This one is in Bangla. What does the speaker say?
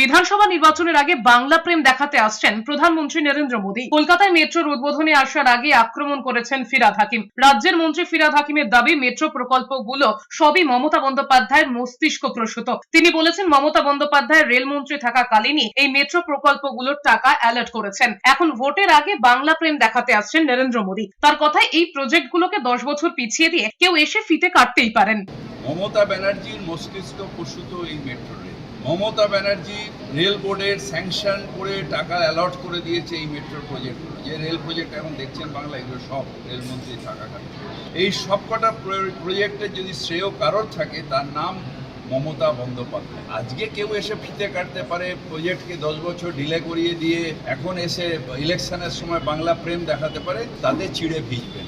বিধানসভা নির্বাচনের আগে বাংলা প্রেম দেখাতে আসছেন প্রধানমন্ত্রী নরেন্দ্র মোদী। কলকাতায় মেট্রোর উদ্বোধনে আসার আগে আক্রমণ করেছেন ফিরাদ হাকিম। রাজ্যের মন্ত্রী ফিরাদ হাকিমের দাবি, মেট্রো প্রকল্পগুলো সবই মমতা বন্দ্যোপাধ্যায়ের মস্তিষ্ক প্রসূত। তিনি বলেছেন, মমতা বন্দ্যোপাধ্যায় রেলমন্ত্রী থাকাকালীনই এই মেট্রো প্রকল্পগুলোর টাকা অ্যালার্ট করেছেন। এখন ভোটের আগে বাংলা প্রেম দেখাতে আসছেন নরেন্দ্র মোদী। তার কথায় এই প্রজেক্টগুলোকে দশ বছর পিছিয়ে দিয়ে কেউ এসে ফিতে কাটতেই পারেন। মমতা ব্যানার্জির মস্তিষ্ক প্রসূত এই মেট্রো মমতা ব্যানার্জি রেল বোর্ডের স্যাংশন করে টাকা অ্যালট করে দিয়েছে এই মেট্রো প্রজেক্টগুলো যে রেল প্রজেক্ট এখন দেখছেন বাংলা এগুলো সব রেলমন্ত্রী থাকাকালীন এই সবকটা প্রজেক্টের যদি শ্রেয় কারোর থাকে, তার নাম মমতা বন্দ্যোপাধ্যায়। আজকে কেউ এসে ফিতে কাটতে পারে প্রজেক্টকে দশ বছর ডিলে করিয়ে দিয়ে এখন এসে ইলেকশনের সময় বাংলা প্রেম দেখাতে পারে তাদের চিড়ে ভিজবেন।